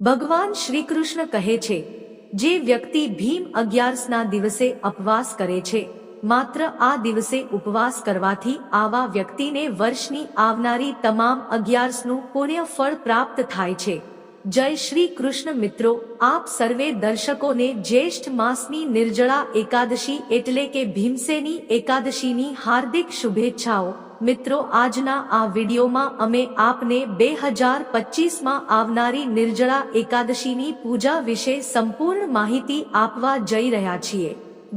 ભગવાન શ્રી કૃષ્ણ કહે છે, જે વ્યક્તિ ભીમ અગિયારસના દિવસે ઉપવાસ કરે છે, માત્ર આ દિવસે ઉપવાસ કરવાથી આવા વ્યક્તિને વર્ષની આવનારી તમામ અગિયારસનું પુણ્ય ફળ પ્રાપ્ત થાય છે. જય શ્રી કૃષ્ણ મિત્રો, આપ સર્વે દર્શકોને જ્યેષ્ઠ માસની નિર્જળા એકાદશી એટલે કે ભીમસેની એકાદશીની હાર્દિક શુભેચ્છાઓ. મિત્રો, આજના આ વિડીયોમાં અમે આપને બે હજાર પચીસમાં આવનારી નિર્જળા એકાદશીની પૂજા વિશે સંપૂર્ણ માહિતી આપવા જઈ રહ્યા છીએ.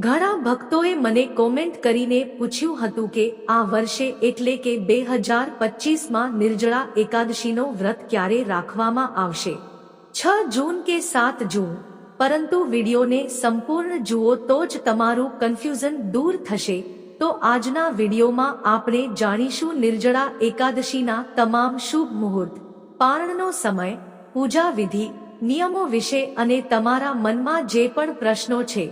ઘણા ભક્તોએ મને કોમેન્ટ કરીને પૂછ્યું હતું કે આ વર્ષે એટલે કે બે હજાર પચીસમાં નિર્જળા એકાદશીનો વ્રત ક્યારે રાખવામાં આવશે? છ જૂન કે સાત જૂન. પરંતુ વિડીયોને સંપૂર્ણ જુઓ તો જ તમારું કન્ફ્યુઝન દૂર થશે. તો આજના વિડીયોમાં આપણે જાણીશું નિર્જળા એકાદશીના તમામ શુભ મુહૂર્ત. પારણનો સમય, પૂજા વિધિ, નિયમો વિશે અને તમારા મનમાં જે પણ પ્રશ્નો છે,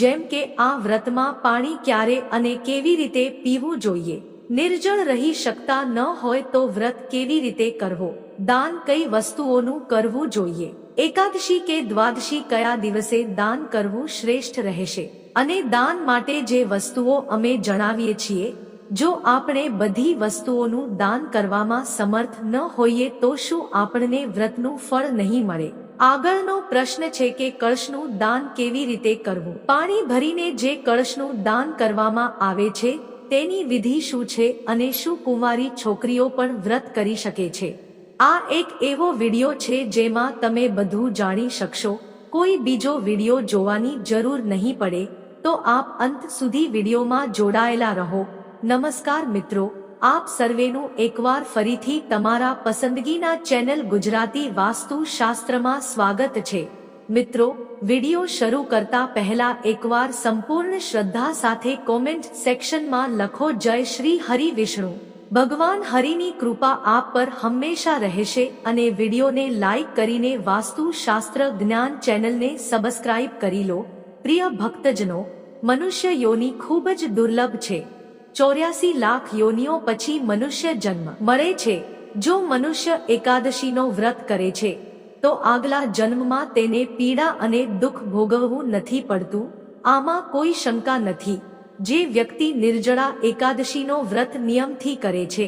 જેમ કે આ વ્રતમાં પાણી ક્યારે અને કેવી રીતે પીવું જોઈએ, નિર્જળ રહી શકતા ન હોય તો વ્રત કેવી રીતે કરવો, દાન કઈ વસ્તુઓનું કરવું જોઈએ, એકાદશી કે દ્વાદશી કયા દિવસે દાન કરવું શ્રેષ્ઠ રહેશે અને દાન માટે જે વસ્તુઓ અમે જણાવીએ છીએ, જો આપણે બધી વસ્તુઓનું દાન કરવામાં સમર્થ ન હોઈએ તો શું આપણને વ્રતનું ફળ નહીં મળે? આગળનો પ્રશ્ન છે કે કળશનું દાન કેવી રીતે કરવું? પાણી ભરીને જે કળશનું દાન કરવામાં આવે છે, તેની વિધિ શું છે અને શું કુંવારી છોકરીઓ પણ વ્રત કરી શકે છે? આ એક એવો વિડિયો છે જેમાં તમે બધું જાણી શકશો. કોઈ બીજો વિડિયો જોવાની જરૂર નહીં પડે તો આપ અંત સુધી વિડીયોમાં જોડાયેલા રહો. નમસ્કાર મિત્રો, આપ સર્વેનું એકવાર ફરીથી તમારા પસંદગીના ચેનલ ગુજરાતી વાસ્તુશાસ્ત્રમાં સ્વાગત છે. મિત્રો, વિડિયો શરૂ કરતા પહેલા એકવાર સંપૂર્ણ શ્રદ્ધા સાથે કોમેન્ટ સેક્શનમાં લખો જય શ્રી હરિ વિષ્ણુ. ભગવાન હરિની કૃપા આપ પર હંમેશા રહેશે અને વિડીયોને લાઈક કરીને વાસ્તુશાસ્ત્ર જ્ઞાન ચેનલને સબસ્ક્રાઇબ કરી લો. પ્રિય ભક્તજનો, મનુષ્ય યોની ખૂબ જ દુર્લભ છે. ચોર્યાસી લાખ યોનિઓ પછી મનુષ્ય જન્મ મળે છે. જો મનુષ્ય એકાદશીનો વ્રત કરે છે, તો આગલા જન્મમાં તેને પીડા અને દુઃખ ભોગવવું નથી પડતું. આમાં કોઈ શંકા નથી. જે વ્યક્તિ નિર્જળા એકાદશીનો વ્રત નિયમથી કરે છે,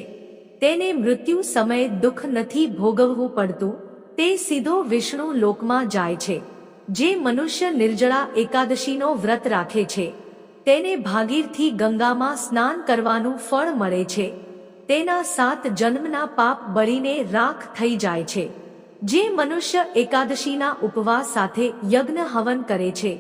તેને મૃત્યુ સમયે દુઃખ નથી ભોગવવું પડતું, તે સીધો વિષ્ણુ લોકમાં જાય છે. જે મનુષ્ય નિર્જળા એકાદશીનો વ્રત રાખે છે, તેને ભાગીરથી ગંગામાં સ્નાન કરવાનું ફળ મળે છે. તેના સાત જન્મના પાપ બળીને રાખ થઈ જાય છે. જે મનુષ્ય એકાદશીના ઉપવાસ સાથે યજ્ઞ હવન કરે છે,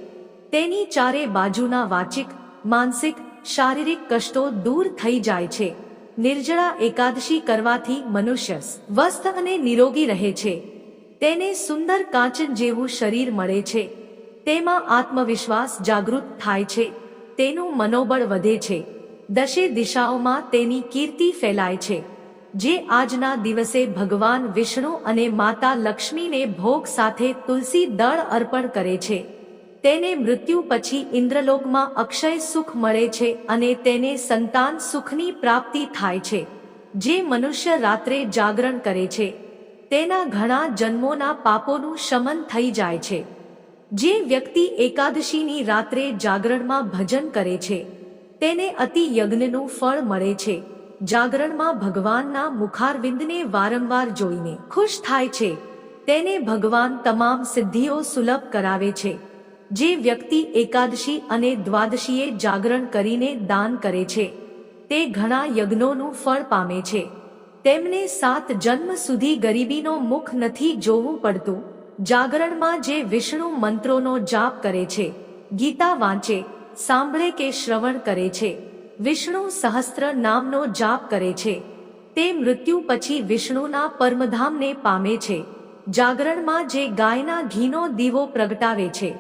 તેની ચારે બાજુના વાચિક, માનસિક, શારીરિક કષ્ટો દૂર થઈ જાય છે. નિર્જળા એકાદશી કરવાથી મનુષ્ય સ્વસ્થ અને નિરોગી રહે છે. તેને સુંદર કાંચન જેવું શરીર મળે છે. તેમાં આત્મવિશ્વાસ જાગૃત થાય છે. તેનું મનોબળ વધે છે. દશે દિશાઓમાં તેની કીર્તિ ફેલાય છે. જે આજના દિવસે ભગવાન વિષ્ણુ અને માતા લક્ષ્મીને ભોગ સાથે તુલસી દળ અર્પણ કરે છે. તેને મૃત્યુ પછી ઇન્દ્રલોકમાં અક્ષય સુખ મળે છે અને તેને સંતાન સુખની પ્રાપ્તિ થાય છે. જે મનુષ્ય રાત્રે જાગરણ કરે છે. તેના ઘણા જન્મોના પાપોનું શમન થઈ જાય છે. જે વ્યક્તિ એકાદશીની રાત્રે જાગરણમાં ભજન કરે છે, તેને અતિ યજ્ઞનું ફળ મળે છે. જાગરણમાં ભગવાનના મુખારવિંદને વારંવાર જોઈને ખુશ થાય છે. તેને ભગવાન તમામ સિદ્ધિઓ સુલભ કરાવે છે. જે વ્યક્તિ એકાદશી અને દ્વાદશીએ જાગરણ કરીને દાન કરે છે, તે ઘણા યજ્ઞોનું ફળ પામે છે. તેમને સાત જન્મ સુધી ગરીબીનો મુખ નથી જોવું પડતું. જાગરણમાં જે વિષ્ણુ મંત્રોનો જાપ કરે છે, ગીતા વાંચે, સાંભળે કે શ્રવણ કરે છે, વિષ્ણુ સહસ્ત્ર નામનો જાપ કરે છે. તે મૃત્યુ પછી વિષ્ણુના પરમધામને પામે છે. જાગરણમાં જે ગાયના ઘીનો દીવો પ્રગટાવે છે.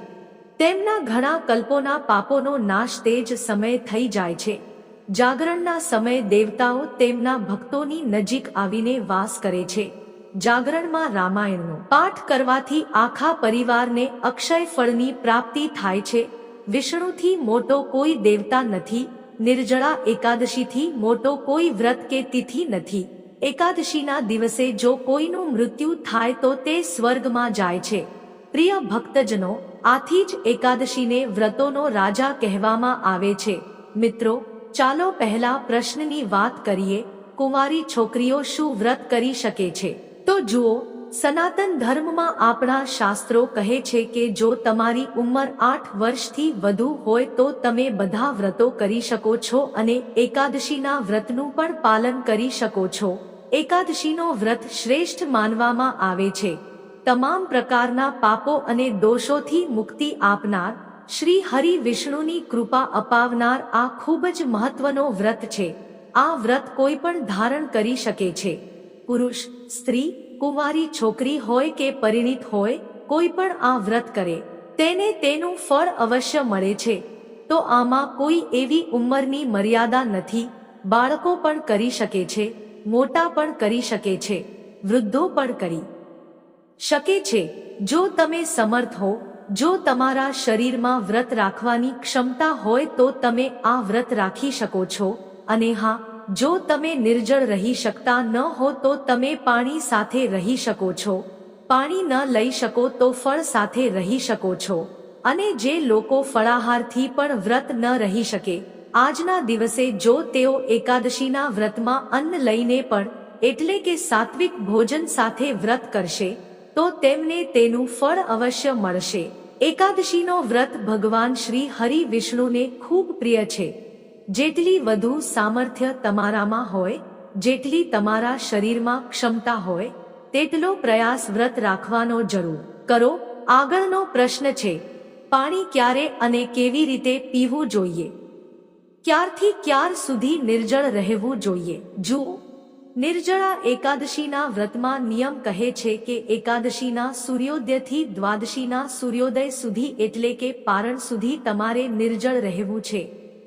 તેમના ઘણા કલ્પોના પાપોનો નાશ તે જ સમય થઈ જાય છે. જાગરણના સમયે દેવતાઓ તેમના ભક્તોની નજીક આવીને વાસ કરે છે. જાગરણમાં રામાયણનો પાઠ કરવાથી આખા પરિવારને અક્ષય ફળની પ્રાપ્તિ થાય છે. વિષ્ણુથી મોટો કોઈ દેવતા નથી, નિર્જળા એકાદશીથી મોટો કોઈ વ્રત કે તિથિ નથી. એકાદશીના દિવસે જો કોઈનું મૃત્યુ થાય તો તે સ્વર્ગમાં જાય છે. પ્રિય ભક્તજનો, આથી જ એકાદશીને વ્રતોનો રાજા કહેવામાં આવે છે. મિત્રો ચાલો પહેલા પ્રશ્નની વાત કરીએ, કુંવારી છોકરીઓ શું વ્રત કરી શકે છે? તો જુઓ, સનાતન ધર્મમાં આપણા શાસ્ત્રો કહે છે કે જો તમારી ઉંમર આઠ વર્ષથી વધુ હોય તો તમે બધા વ્રતો કરી શકો છો અને એકાદશીના વ્રતનું પણ પાલન કરી શકો છો. એકાદશીનો વ્રત શ્રેષ્ઠ માનવામાં આવે છે. તમામ પ્રકારના પાપો અને દોષોથી મુક્તિ આપનાર શ્રી હરિ વિષ્ણુની કૃપા અપાવનાર આ ખૂબ જ મહત્વનો વ્રત છે. આ વ્રત કોઈ પણ ધારણ કરી શકે છે. પુરુષ, સ્ત્રી, કુંવારી છોકરી હોય કે પરિણીત હોય, કોઈ પણ આ વ્રત કરે, તેને તેનું ફળ અવશ્ય મળે છે. તો આમાં કોઈ એવી ઉંમરની મર્યાદા નથી. બાળકો પણ કરી શકે છે, મોટા પણ કરી શકે છે, વૃદ્ધો પણ કરી શકે છે. જો તમે સમર્થ હો જો તમારા શરીરમાં વ્રત રાખવાની ક્ષમતા હોય તો તમે આ વ્રત રાખી શકો છો. અને હા, જો તમે નિર્જળ રહી શકતા ન હો તો તમે પાણી સાથે રહી શકો છો. પાણી ન લઈ શકો તો ફળ સાથે રહી શકો છો. અને જે લોકો ફળાહારથી પણ વ્રત ન રહી શકે, આજના દિવસે જો તેઓ એકાદશીના વ્રતમાં અન્ન લઈને પણ, એટલે કે સાત્વિક ભોજન સાથે વ્રત કરશે, તો તેમને તેનું ફળ અવશ્ય મળશે. એકાદશીનો વ્રત ભગવાન શ્રી હરિ વિષ્ણુને ખૂબ પ્રિય છે. જેટલી વધુ સામર્થ્ય તમારામાં હોય, જેટલી તમારા શરીરમાં ક્ષમતા હોય, તેટલો પ્રયાસ વ્રત રાખવાનો જરૂર. કરો, આગળનો પ્રશ્ન છે, પાણી ક્યારે અને કેવી રીતે પીવું જોઈએ? ક્યારથી ક્યાર સુધી નિર્જળ રહેવું જોઈએ? જુઓ. નિર્જળા એકાદશીના વ્રતમાં નિયમ કહે છે કે એકાદશીના સૂર્યોદયથી દ્વાદશીના સૂર્યોદય સુધી એટલે કે પારણ સુધી તમારે નિર્જળ રહેવું છે.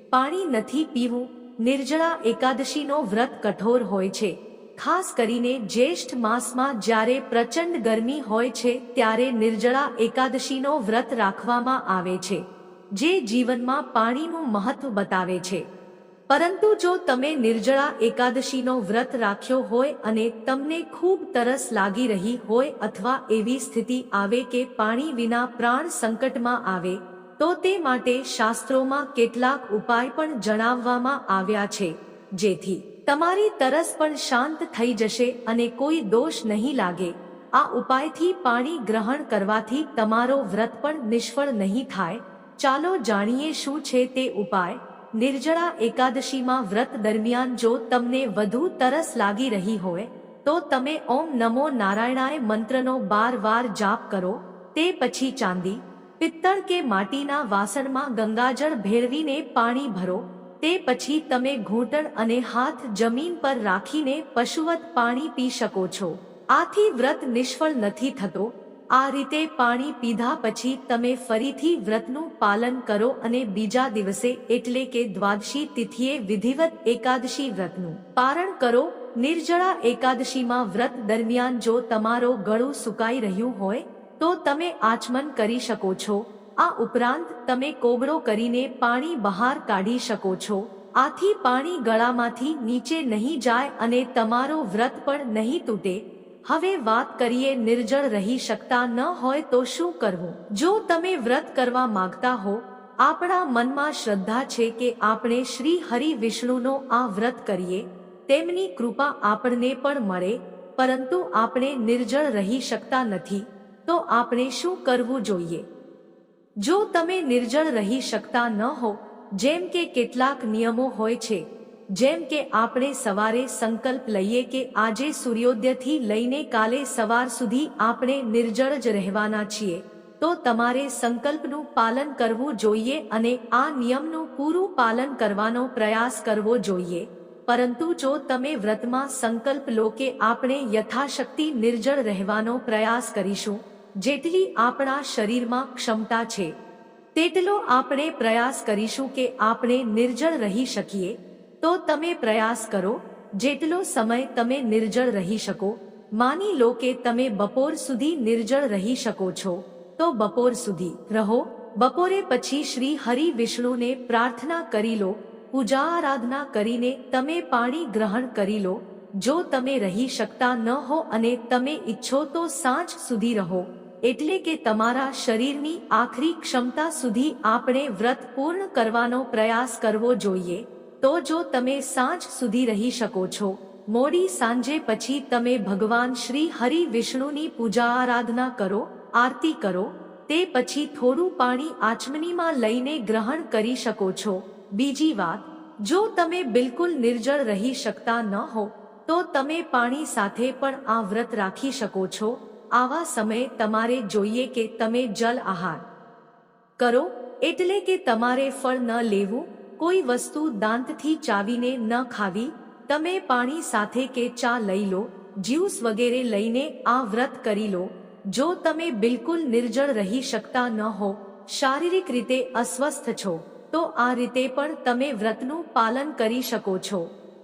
પાણી નથી પીવું. નિર્જળા એકાદશીનો વ્રત કઠોર હોય છે. ખાસ કરીને જ્યેષ્ઠ માસમાં જ્યારે પ્રચંડ ગરમી હોય છે ત્યારે નિર્જળા એકાદશીનો વ્રત રાખવામાં આવે છે. જે જીવનમાં પાણીનું મહત્વ બતાવે છે. પરંતુ જો તમે નિર્જળા એકાદશીનો વ્રત રાખ્યો હોય અને તમને ખૂબ તરસ લાગી રહી હોય અથવા એવી સ્થિતિ આવે કે પાણી વિના પ્રાણ સંકટમાં આવે, તો તે માટે શાસ્ત્રોમાં કેટલાક ઉપાય પણ જણાવવામાં આવ્યા છે. જેથી તમારી તરસ પણ શાંત થઈ જશે અને કોઈ દોષ નહીં લાગે. આ ઉપાયથી પાણી ગ્રહણ કરવાથી તમારો વ્રત પણ નિષ્ફળ નહીં થાય. ચાલો જાણીએ શું છે તે ઉપાય. નિર્જળા એકાદશીમાં વ્રત દરમિયાન જો તમને વધુ તરસ લાગી રહી હોય, તો તમે ઓમ નમો નારાયણાય મંત્રનો બાર વાર જાપ કરો. તે પછી ચાંદી, પિત્તળ કે માટીના વાસણમાં ગંગાજળ ભેળવીને પાણી ભરો. તે પછી તમે ઘૂંટણ અને હાથ જમીન પર રાખીને પશુવત પાણી પી શકો છો. આથી વ્રત નિષ્ફળ નથી થતો. આ રીતે પાણી પીધા પછી તમે ફરીથી વ્રતનું પાલન કરો અને બીજા દિવસે એટલે કે દ્વાદશી તિથિએ વિધિવત એકાદશી વ્રતનું પારણ કરો. નિર્જળા એકાદશીમાં વ્રત દરમિયાન જો તમારો ગળું સુકાઈ રહ્યું હોય, તો તમે આચમન કરી શકો છો. આ ઉપરાંત તમે કોગળો કરીને પાણી બહાર કાઢી શકો છો. આથી પાણી ગળામાંથી નીચે નહીં જાય અને તમારો વ્રત પણ નહીં તૂટે. હવે વાત કરીએ નિર્જળ રહી શકતા ન હોય તો શું કરવું? જો તમે વ્રત કરવા માંગતા હો, આપણા મનમાં શ્રદ્ધા છે કે આપણે શ્રી હરિ વિષ્ણુનો આ વ્રત કરીએ, તેમની કૃપા આપણને પણ મળે, પરંતુ આપણે નિર્જળ રહી શકતા નથી, તો આપણે શું કરવું જોઈએ? જો તમે નિર્જળ રહી શકતા ન હો, જેમ કે કેટલાક નિયમો હોય છે જેમ કે આપણે સવારે સંકલ્પ લઈએ કે આજે સૂર્યોદયથી લઈને કાલે સવાર સુધી આપણે નિર્જળ જ રહેવાના છીએ, તો તમારે સંકલ્પનું પાલન કરવું જોઈએ અને આ નિયમનું પૂરું પાલન કરવાનો પ્રયાસ કરવો જોઈએ. પરંતુ જો તમે વ્રતમાં સંકલ્પ લો કે આપણે યથાશક્તિ નિર્જળ રહેવાનો પ્રયાસ કરીશું, જેટલી આપણા શરીરમાં ક્ષમતા છે, તેટલો આપણે પ્રયાસ કરીશું કે આપણે નિર્જળ રહી શકીએ. તો તમે પ્રયાસ કરો, જેટલો સમય તમે નિર્જળ રહી શકો. માની લો કે તમે બપોર સુધી નિર્જળ રહી શકો છો, તો બપોર સુધી રહો. બપોરે પછી શ્રી હરિ વિષ્ણુને પ્રાર્થના કરી લો, પૂજા આરાધના કરીને તમે પાણી ગ્રહણ કરી લો. જો તમે રહી શકતા ન હો અને તમે ઈચ્છો તો સાંજ સુધી રહો. એટલે કે તમારા શરીરની આખરી ક્ષમતા સુધી આપણે વ્રત પૂર્ણ કરવાનો પ્રયાસ કરવો જોઈએ. તો જો તમે સાંજ સુધી રહી શકો છો, મોડી સાંજે પછી તમે ભગવાન શ્રી હરિ વિષ્ણુની પૂજા આરાધના કરો, આરતી કરો, તે પછી થોડું પાણી આચમનીમાં લઈને ગ્રહણ કરી શકો છો. બીજી વાત, જો તમે બિલકુલ નિર્જળ રહી શકતા ન હો, તો તમે પાણી સાથે પણ આ વ્રત રાખી શકો છો. આવા સમયે તમારે જોઈએ કે તમે જલ આહાર કરો, એટલે કે તમારે ફળ ન લેવું કોઈ વસ્તુ દાંતથી ચાવીને ન ખાવી, તમે પાણી સાથે કે ચા લઈ લો, જ્યુસ વગેરે લઈને આ વ્રત કરી લો. જો તમે બિલકુલ નિર્જળ રહી શકતા ન હો, શારીરિક રીતે અસ્વસ્થ છો, તો આ રીતે પણ તમે વ્રતનું પાલન કરી શકો છો.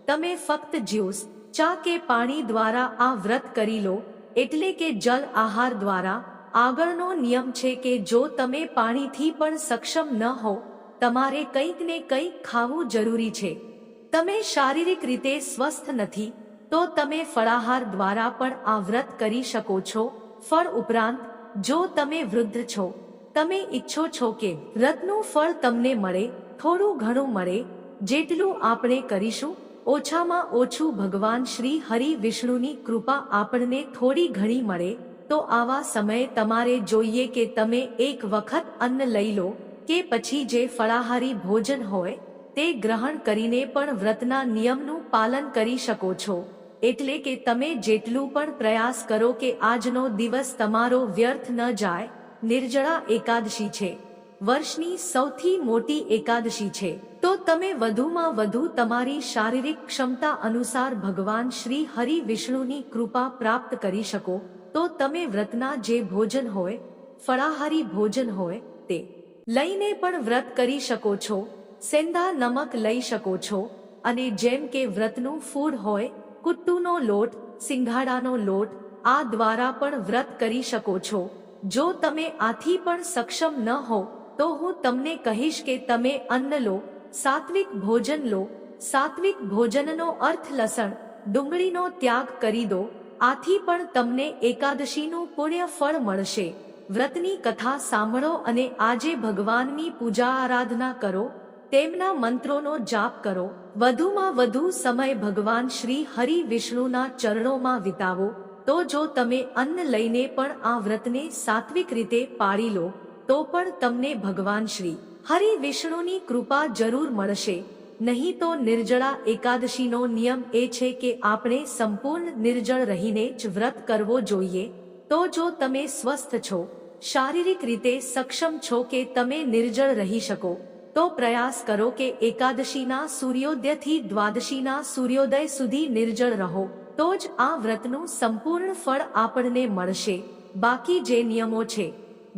તમે ફક્ત જ્યુસ, ચા કે પાણી દ્વારા આ વ્રત કરી લો, એટલે કે જલ આહાર દ્વારા. આગળનો નિયમ છે કે જો તમે પાણીથી પણ સક્ષમ ન હો તમારે કંઈક ને કંઈક ખાવું જરૂરી છે. તમે શારીરિક રીતે સ્વસ્થ નથી, તો તમે ફળાહાર દ્વારા પણ આ વ્રત કરી શકો છો. ફળ ઉપરાંત, જો તમે વૃદ્ધ છો, તમે ઈચ્છો છો કે વ્રતનું ફળ તમને મળે, થોડું ઘણું મળે, જેટલું આપણે કરીશું, ઓછામાં ઓછું ભગવાન શ્રી હરિ વિષ્ણુની કૃપા આપણને થોડી ઘણી મળે, તો આવા સમયે તમારે જોઈએ કે તમે એક વખત અન્ન લઈ લો કે પછી જે ફળાહારી ભોજન હોય, તે ગ્રહણ કરીને પણ વ્રતના નિયમનું પાલન કરી શકો છો. એટલે કે તમે જેટલું પણ પ્રયાસ કરો કે આજનો દિવસ તમારો વ્યર્થ ન જાય, નિર્જળા એકાદશી છે. વર્ષની સૌથી મોટી એકાદશી છે. તો તમે વધુમાં વધુ તમારી શારીરિક ક્ષમતા અનુસાર ભગવાન શ્રી હરિ વિષ્ણુની કૃપા પ્રાપ્ત કરી શકો. તો તમે વ્રતના જે ભોજન હોય, ફળાહારી ભોજન હોય, તે લઈને પણ વ્રત કરી શકો છો સેંધા નમક લઈ શકો છો, અને જેમ કે વ્રતનું ફૂડ હોય, કુટ્ટુનો લોટ સિંઘાડાનો લોટ, આ દ્વારા પણ વ્રત કરી શકો છો. જો તમે આથી પણ સક્ષમ ન હો, તો હું તમને કહીશ કે તમે અન્ન લો, સાત્વિક ભોજન લો, સાત્વિક ભોજનનો અર્થ લસણ, ડુંગળીનો ત્યાગ કરી દો, આથી પણ તમને એકાદશીનું પુણ્ય ફળ મળશે. વ્રતની કથા સાંભળો અને આજે ભગવાનની પૂજા આરાધના કરો, તેમના મંત્રોનો જાપ કરો, વધુમાં વધુ સમય ભગવાન શ્રી હરિ વિષ્ણુના ચરણોમાં વિતાવો, તો જો તમે અન્ન લઈને પણ આ વ્રતને સાત્વિક રીતે પાળી લો, તો પણ તમને ભગવાન શ્રી હરિ વિષ્ણુની કૃપા જરૂર મળશે. નહીં તો નિર્જળા એકાદશીનો નિયમ એ છે કે આપણે સંપૂર્ણ નિર્જળ રહીને જ વ્રત કરવો જોઈએ, તો જો તમે સ્વસ્થ છો શારીરિક રીતે સક્ષમ છો કે તમે નિર્જળ રહી શકો, તો પ્રયાસ કરો કે એકાદશીના સૂર્યોદયથી દ્વાદશીના સૂર્યોદય સુધી નિર્જળ રહો, તો જ આ વ્રતનું સંપૂર્ણ ફળ આપણને મળશે. બાકી જે નિયમો છે,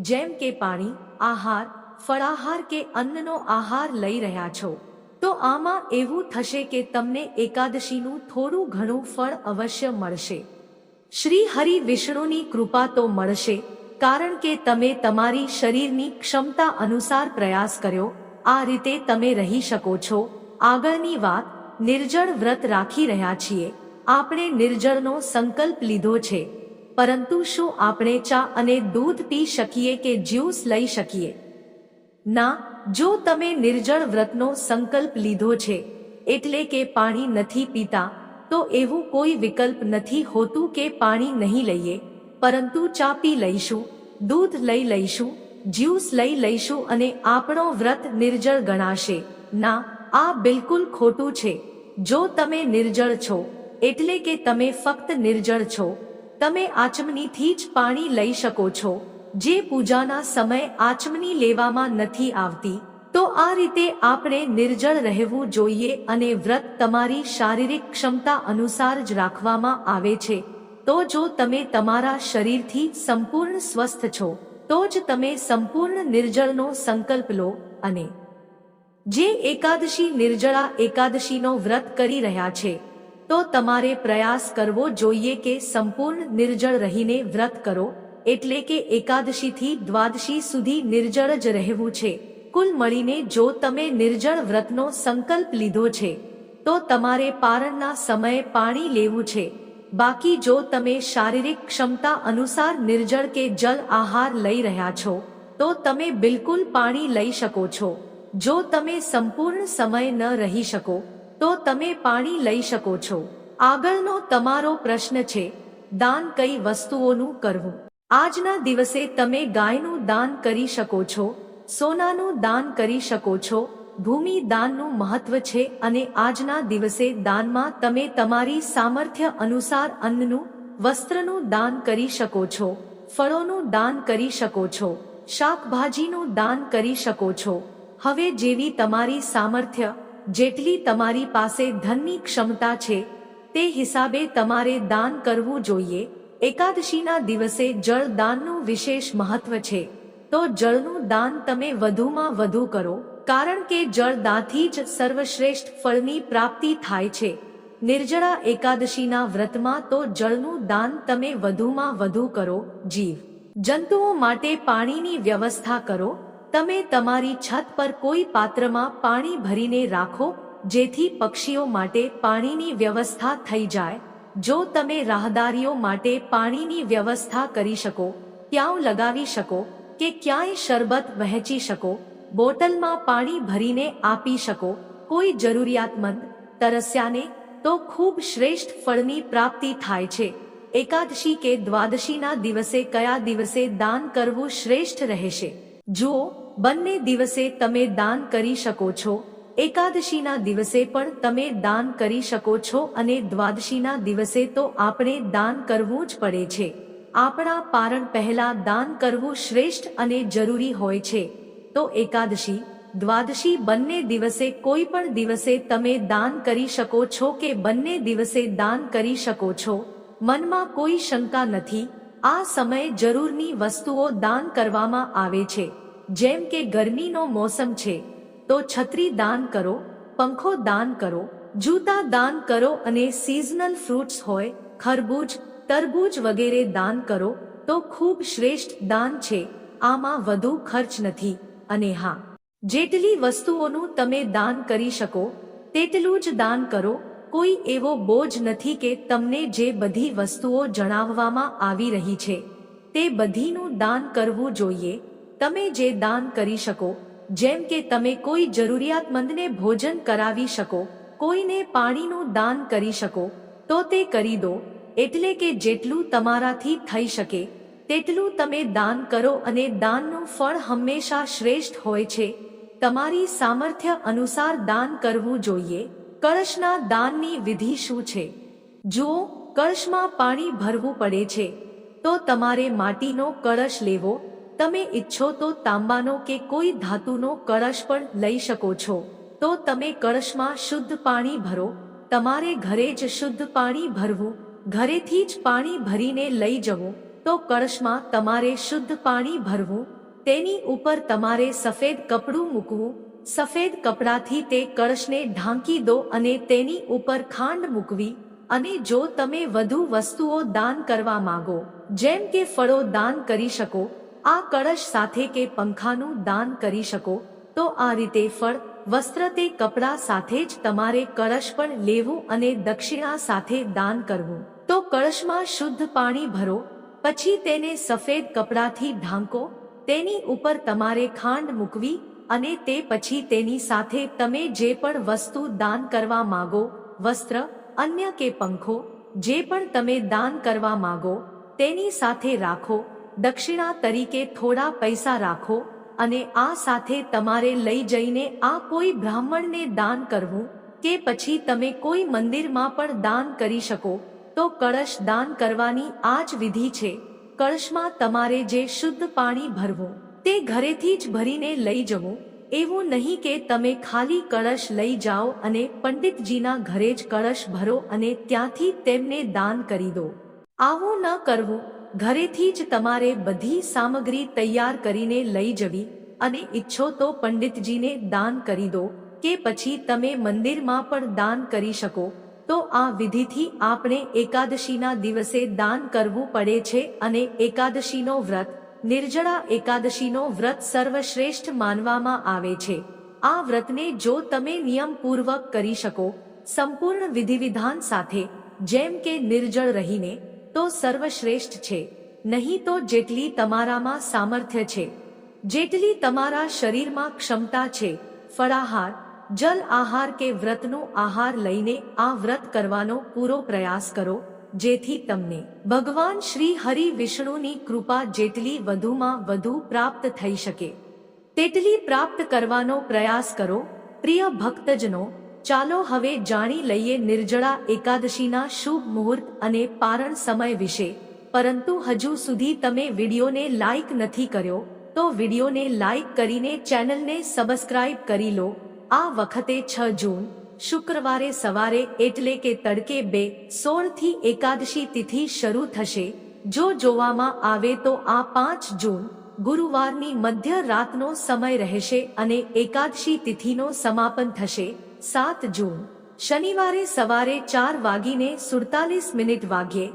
જેમ કે પાણી, આહાર, ફળાહાર કે અન્નનો આહાર લઈ રહ્યા છો, તો આમાં એવું થશે કે તમને એકાદશીનું થોડું ઘણું ફળ અવશ્ય મળશે. શ્રી હરિ વિષ્ણુની કૃપા તો મળશે કારણ કે તમે તમારી શરીરની ક્ષમતા અનુસાર પ્રયાસ કર્યો, આ રીતે તમે રહી શકો છો. આગળની વાત, નિર્જળ વ્રત રાખી રહ્યા છીએ. આપણે નિર્જળનો સંકલ્પ લીધો છે. પરંતુ શું આપણે ચા અને દૂધ પી શકીએ કે જ્યુસ લઈ શકીએ? ના, જો તમે નિર્જળ વ્રતનો સંકલ્પ લીધો છે, એટલે કે પાણી નથી પીતા, તો એવું કોઈ વિકલ્પ નથી હોતું કે પાણી નહીં લઈએ. પરંતુ ચા પી લઈશું, દૂધ લઈ લઈશું, જ્યુસ લઈ લઈશું અને આપણો વ્રત નિર્જળ ગણાશે. ના, આ બિલકુલ ખોટું છે. જો તમે નિર્જળ છો, એટલે કે તમે ફક્ત નિર્જળ છો, તમે આચમનીથી જ પાણી લઈ શકો છો. જે પૂજાના સમય આચમની લેવામાં નથી આવતી, તો આ રીતે આપણે નિર્જળ રહેવું જોઈએ અને વ્રત તમારી શારીરિક ક્ષમતા અનુસાર જ રાખવામાં આવે છે. તો જો તમે તમારા શરીરથી સંપૂર્ણ સ્વસ્થ છો, તો જ તમે સંપૂર્ણ નિર્જળનો સંકલ્પ લો અને જે એકાદશી નિર્જળા એકાદશીનો વ્રત કરી રહ્યા છે, તો તમારે પ્રયાસ કરવો જોઈએ કે સંપૂર્ણ નિર્જળ રહીને વ્રત કરો, એટલે કે એકાદશીથી દ્વાદશી સુધી નિર્જળ જ રહેવું છે. કુલ મળીને જો તમે નિર્જળ વ્રતનો સંકલ્પ લીધો છે, તો તમારે પારણના સમયે પાણી લેવું છે. બાકી જો તમે શારીરિક ક્ષમતા અનુસાર નિર્જળ કે જલ આહાર લઈ રહ્યા છો, તો તમે બિલકુલ પાણી લઈ શકો છો. જો તમે સંપૂર્ણ સમય ન રહી શકો, તો તમે પાણી લઈ શકો છો. આગળનો તમારો પ્રશ્ન છે, દાન કઈ વસ્તુઓનું કરવું? આજના દિવસે તમે ગાયનું દાન કરી શકો છો, સોનાનું દાન કરી શકો છો ભૂમિ દાનનું મહત્વ છે અને આજના દિવસે દાનમાં તમે તમારી સામર્થ્ય અનુસાર અન્નનું, વસ્ત્રનું દાન કરી શકો છો, ફળોનું દાન કરી શકો છો, શાકભાજીનું દાન કરી શકો છો. હવે જેવી તમારી સામર્થ્ય, જેટલી તમારી પાસે ધનની ક્ષમતા છે, તે હિસાબે તમારે દાન કરવું જોઈએ. એકાદશીના દિવસે જળ દાનનું વિશેષ મહત્વ છે. તો જળનું દાન તમે વધુમાં વધુ કરો. કારણ કે જળ દાનથી જ સર્વશ્રેષ્ઠ ફળની પ્રાપ્તિ થાય છે. નિર્જળા એકાદશીના વ્રતમાં તો જળનું દાન તમે વધુમાં વધુ કરો, જીવ. જંતુઓ માટે પાણીની વ્યવસ્થા કરો. તમે તમારી છત પર કોઈ પાત્રમાં પાણી ભરીને રાખો, જેથી પક્ષીઓ માટે પાણીની વ્યવસ્થા થઈ જાય. જો તમે રાહદારીઓ માટે પાણીની વ્યવસ્થા કરી શકો, ત્યાં લગાવી શકો કે ક્યાંય શરબત વહેંચી શકો બોટલમાં પાણી ભરીને આપી શકો. કોઈ જરૂરિયાતમંદ તરસ્યાને તો ખૂબ શ્રેષ્ઠ ફળની પ્રાપ્તિ થાય છે. એકાદશી કે દ્વાદશીના દિવસે કયા દિવસે દાન કરવું શ્રેષ્ઠ રહેશે? જુઓ બંને દિવસે તમે દાન કરી શકો છો, એકાદશીના દિવસે પણ તમે દાન કરી શકો છો અને દ્વાદશીના દિવસે તો આપણે દાન કરવું જ પડે છે. આપણા પારણ પહેલા દાન કરવું શ્રેષ્ઠ અને જરૂરી હોય છે. તો એકાદશી, દ્વાદશી બંને દિવસે કોઈ પણ દિવસે તમે દાન કરી શકો છો કે બંને દિવસે દાન કરી શકો છો. મનમાં કોઈ શંકા નથી. આ સમયે જરૂરની વસ્તુઓ દાન કરવામાં આવે છે. જેમ કે ગરમીનો મોસમ છે. તો છત્રી દાન કરો, પંખો દાન કરો, જૂતા દાન કરો અને સિઝનલ ફ્રૂટ્સ હોય, ખરબૂજ, તરબૂજ વગેરે દાન કરો, તો ખૂબ શ્રેષ્ઠ દાન છે. આમાં વધુ ખર્ચ નથી. અને હા, જેટલી વસ્તુઓનું તમે દાન કરી શકો, તેટલું જ દાન કરો, કોઈ એવો બોજ નથી કે તમને જે બધી વસ્તુઓ જણાવવામાં આવી રહી છે, તે બધીનું દાન કરવું જોઈએ, તમે જે દાન કરી શકો, જેમ કે તમે કોઈ જરૂરિયાતમંદને ભોજન કરાવી શકો, કોઈને પાણીનું દાન કરી શકો, તો તે કરી દો, એટલે કે જેટલું તમારાથી થઈ શકે તેટલું તમે દાન કરો અને દાનનું ફળ હંમેશા શ્રેષ્ઠ હોય છે. તમારી સામર્થ્ય અનુસાર દાન કરવું જોઈએ. કળશના દાનની વિધિ શું છે? જુઓ, કળશમાં પાણી ભરવું પડે છે. તો તમારે માટીનો કળશ લેવો. તમે ઈચ્છો તો તાંબાનો કે કોઈ ધાતુનો કળશ પણ લઈ શકો છો. તો તમે કળશમાં શુદ્ધ પાણી ભરો. તમારે ઘરે જ શુદ્ધ પાણી ભરવું. ઘરેથી જ પાણી ભરીને લઈ જવું. તો કળશમાં તમારે શુદ્ધ પાણી ભરવું, તેની ઉપર તમારે સફેદ કપડું મૂકવું, સફેદ કપડાથી તે કળશને ઢાંકી દો અને તેની ઉપર ખાંડ મૂકવી, અને જો તમે વધુ વસ્તુઓ દાન કરવા માંગો, જેમ કે ફળો દાન કરી શકો, આ કળશ સાથે કે પંખાનું દાન કરી શકો, તો આ રીતે ફળ, વસ્ત્ર તે કપડા સાથે જ તમારે કળશ પણ લેવું અને દક્ષિણા સાથે દાન કરવું. તો કળશમાં શુદ્ધ પાણી ભરો પછી તેને સફેદ કપડાથી ઢાંકો, તેની ઉપર તમારે ખાંડ મૂકવી અને તે પછી તેની સાથે તમે જે પણ વસ્તુ દાન કરવા માગો, વસ્ત્ર, અન્ય કે પંખો, જે પણ તમે દાન કરવા માગો, તેની સાથે રાખો, દક્ષિણા તરીકે થોડા પૈસા રાખો અને આ સાથે તમારે લઈ જઈને આ કોઈ બ્રાહ્મણને દાન કરવું કે પછી તમે કોઈ મંદિરમાં પણ દાન કરી શકો. તો કળશ દાન કરવાની આ જ વિધિ છે. કળશમાં તમારે જે શુદ્ધ પાણી ભરવું, તે ઘરેથી જ ભરીને લઈ જવું. એવું નહીં કે તમે ખાલી કળશ લઈ જાઓ અને પંડિતજીના ઘરે જ કળશ ભરો અને ત્યાંથી તેમને દાન કરી દો. આવું ન કરવું. ઘરેથી જ તમારે બધી સામગ્રી તૈયાર કરીને લઈ જવી અને ઈચ્છો તો પંડિતજીને દાન કરી દો કે પછી તમે મંદિરમાં પણ દાન કરી શકો. તો આ વિધિથી આપણે એકાદશીના દિવસે દાન કરવું પડે છે અને એકાદશીનો વ્રત, નિર્જળા એકાદશીનો વ્રત સર્વશ્રેષ્ઠ માનવામાં આવે છે. આ વ્રતને જો તમે નિયમપૂર્વક કરી શકો, સંપૂર્ણ વિધિવિધાન સાથે, જેમ કે નિર્જળ રહીને, તો સર્વશ્રેષ્ઠ છે. નહીં તો જેટલી તમારામાં સામર્થ્ય છે, જેટલી તમારા શરીરમાં ક્ષમતા છે, ફળાહાર જલ આહાર કે વ્રતનો આહાર લઈને આ વ્રત કરવાનો પૂરો પ્રયાસ કરો, જેથી તમને ભગવાન શ્રી હરિ વિષ્ણુની કૃપા જેટલી વધુમાં વધુ પ્રાપ્ત થઈ શકે. તેટલી પ્રાપ્ત કરવાનો પ્રયાસ કરો, પ્રિય ભક્તજનો, ચાલો હવે જાણી લઈએ નિર્જળા એકાદશીના શુભ મુહૂર્ત અને પારણ સમય વિશે. પરંતુ હજુ સુધી તમે વિડીયોને લાઇક નથી કર્યો, તો વિડીયોને લાઇક કરીને ચેનલને સબસ્ક્રાઇબ કરી લો આ વખતે છ જૂન, શુક્રવારે સવારે એટલે કે તડકે બે સોળથી એકાદશી તિથિ શરૂ થશે. જો જોવામાં આવે તો આ પાંચ જૂન, ગુરુવારની મધ્ય રાતનો સમય રહેશે અને એકાદશી તિથિનો સમાપન થશે. સાત જૂન, શનિવારે સવારે ચાર વાગીને સુડતાલીસ મિનિટ વાગ્યે,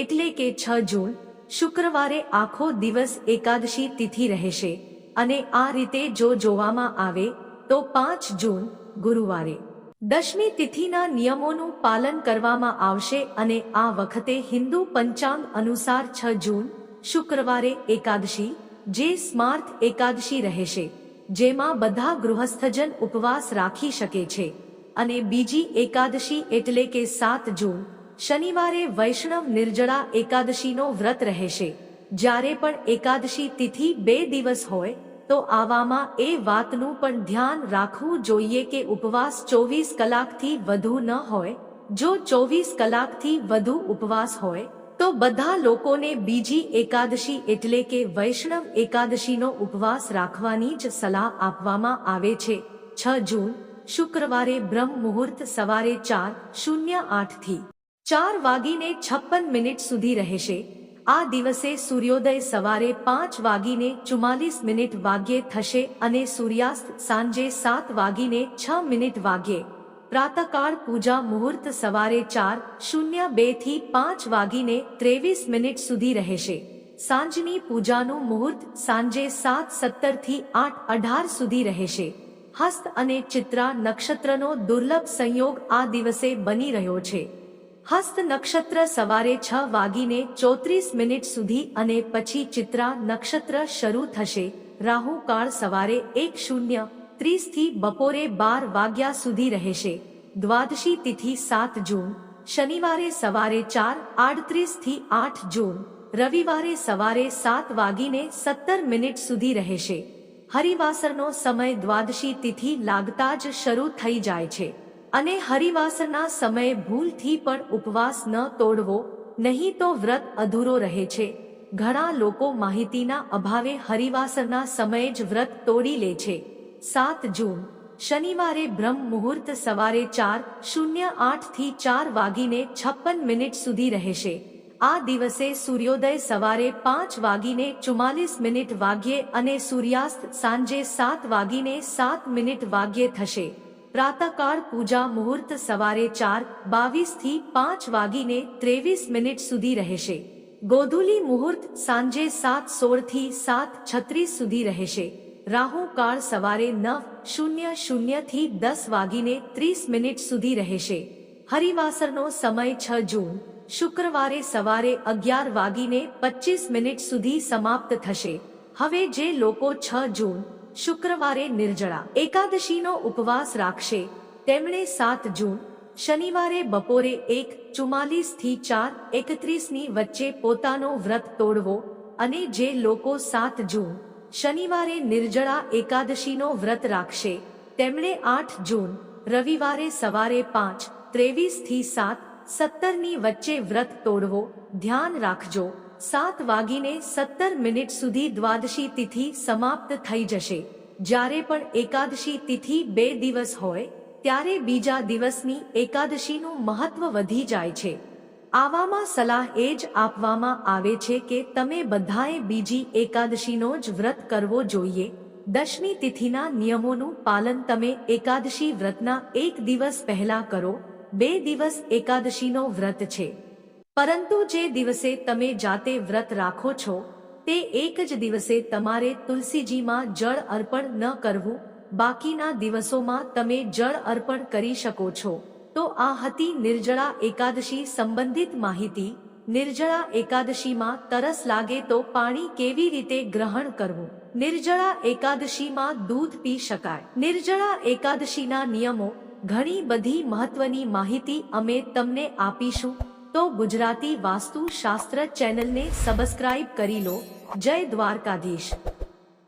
એટલે કે છ જૂન, શુક્રવારે આખો દિવસ એકાદશી તિથિ રહેશે. અને આ રીતે જો જોવામાં આવે તો પાંચ જૂન, ગુરુવારે. દશમી તિથિના નિયમોનું પાલન કરવામાં આવશે અને આ વખતે હિન્દુ પંચાંગ અનુસાર છ જૂન, શુક્રવારે એકાદશી, જે સ્માર્થ એકાદશી રહેશે, જેમાં બધા ગૃહસ્થજન ઉપવાસ રાખી શકે છે. અને બીજી એકાદશી એટલે કે સાત જૂન, શનિવારે વૈષ્ણવ નિર્જળા એકાદશીનો વ્રત રહેશે. જ્યારે પણ એકાદશી તિથિ બે દિવસ હોય તો આવામાં એ વાતનું પણ ધ્યાન રાખવું જોઈએ કે ઉપવાસ ચોવીસ કલાકથી વધુ ન હોય. જો ચોવીસ કલાકથી વધુ ઉપવાસ હોય, તો બધા લોકોને બીજી એકાદશી એટલે કે વૈષ્ણવ એકાદશીનો ઉપવાસ રાખવાની જ સલાહ આપવામાં આવે છે. છ જૂન, શુક્રવારે બ્રહ્મ મુહૂર્ત સવારે ચાર, શૂન્ય આઠથી ચાર વાગીને છપ્પન મિનિટ સુધી રહેશે. આ દિવસે સૂર્યોદય સવારે પાંચ વાગીને ચુમ્માલીસ મિનિટ વાગ્યે થશે અને સૂર્યાસ્ત સાંજે સાત વાગીને છ મિનિટ વાગ્યે. પ્રાતકાળ પૂજા મુહૂર્ત સવારે ચાર, શૂન્ય બેથી પાંચ વાગીને ત્રેવીસ મિનિટ સુધી રહેશે. સાંજની પૂજાનું મુહૂર્ત સાંજે સાત સત્તરથી આઠ અઢાર સુધી રહેશે. હસ્ત અને ચિત્રા નક્ષત્રનો દુર્લભ સંયોગ આ દિવસે બની રહ્યો છે. હસ્ત નક્ષત્ર સવારે છ વાગીને ચોત્રીસ મિનિટ સુધી અને પછી ચિત્રા નક્ષત્ર શરૂ થશે. રાહુ કાળ સવારે એક શૂન્ય ત્રીસથી બપોરે બાર વાગ્યા સુધી રહેશે. દ્વાદશી તિથિ સાત જૂન. શનિવારે સવારે ચાર આડત્રીસથી આઠ જૂન. રવિવારે સવારે સાત વાગીને સત્તર મિનિટ સુધી રહેશે. હરિવાસરનો સમય દ્વાદશી તિથિ લાગતા જ શરૂ થઈ જાય છે. અને હરિવાસરના સમયે ભૂલથી પણ ઉપવાસ ન તોડવો, નહીં તો વ્રત અધૂરો રહે છે. ઘણા લોકો માહિતીના અભાવે હરિવાસરના સમયે જ વ્રત તોડી લે છે. સાત જૂન, શનિવારે બ્રહ્મ મુહૂર્ત સવારે ચાર, શૂન્ય આઠથી ચાર વાગીને છપ્પન મિનિટ સુધી રહેશે. આ દિવસે સૂર્યોદય સવારે પાંચ વાગીને ચુમ્માલીસ મિનિટ વાગ્યે અને સૂર્યાસ્ત સાંજે સાત વાગીને સાત મિનિટ વાગ્યે થશે. પ્રાતકાળ પૂજા મુહૂર્ત સવારે ચાર, બાવીસથી પાંચ વાગીને ત્રેવીસ મિનિટ સુધી રહેશે. ગોધુલી મુહૂર્ત સાંજે સાત સોળથી સાત છત્રીસ સુધી રહેશે. રાહુ કાળ સવારે નવ, શૂન્ય શૂન્યથી દસ વાગીને ત્રીસ મિનિટ સુધી રહેશે. હરિવાસરનો સમય છ જૂન, શુક્રવારે સવારે અગિયાર વાગીને પચીસ મિનિટ સુધી સમાપ્ત થશે. હવે જે લોકો છ જૂન શુક્રવારે નિર્જળા. એકાદશીનો ઉપવાસ રાખશે. તેમણે સાત જૂન, શનિવારે બપોરે એક, ચુમ્માલીસથી ચાર એકત્રીસની વચ્ચે પોતાનો વ્રત તોડવો અને જે લોકો સાત જૂન, શનિવારે નિર્જળા એકાદશીનો વ્રત રાખશે, તેમણે આઠ જૂન, રવિવારે સવારે પાંચ, ત્રેવીસથી સાત સત્તરની વચ્ચે વ્રત તોડવો. ધ્યાન રાખજો. સાત વાગીને સત્તર મિનિટ સુધી દ્વાદશી તિથિ સમાપ્ત થઈ જશે. જ્યારે પણ એકાદશી તિથિ બે દિવસ હોય, ત્યારે બીજા દિવસની એકાદશીનું મહત્વ વધી જાય છે. આવામાં સલાહ એ જ આપવામાં આવે છે કે તમે બધાએ બીજી એકાદશીનો જ વ્રત કરવો જોઈએ. દશમી તિથિના નિયમોનું પાલન તમે એકાદશી વ્રતના એક દિવસ પહેલા કરો. બે દિવસ એકાદશીનો વ્રત છે. પરંતુ જે દિવસે તમે જાતે વ્રત રાખો છો, તે એક જ દિવસે તમારે તુલસીજીમાં જળ અર્પણ ન કરવું, બાકીના દિવસોમાં તમે જળ અર્પણ કરી શકો છો. તો આ હતી નિર્જળા એકાદશી સંબંધિત માહિતી. નિર્જળા એકાદશીમાં તરસ લાગે તો પાણી કેવી રીતે ગ્રહણ કરવું? નિર્જળા એકાદશીમાં દૂધ પી શકાય. નિર્જળા એકાદશીના નિયમો, ઘણી બધી મહત્વની માહિતી અમે તમને આપીશું. તો ગુજરાતી વાસ્તુ શાસ્ત્ર ચેનલને સબસ્ક્રાઇબ કરી લો. જય દ્વારકાધીશ.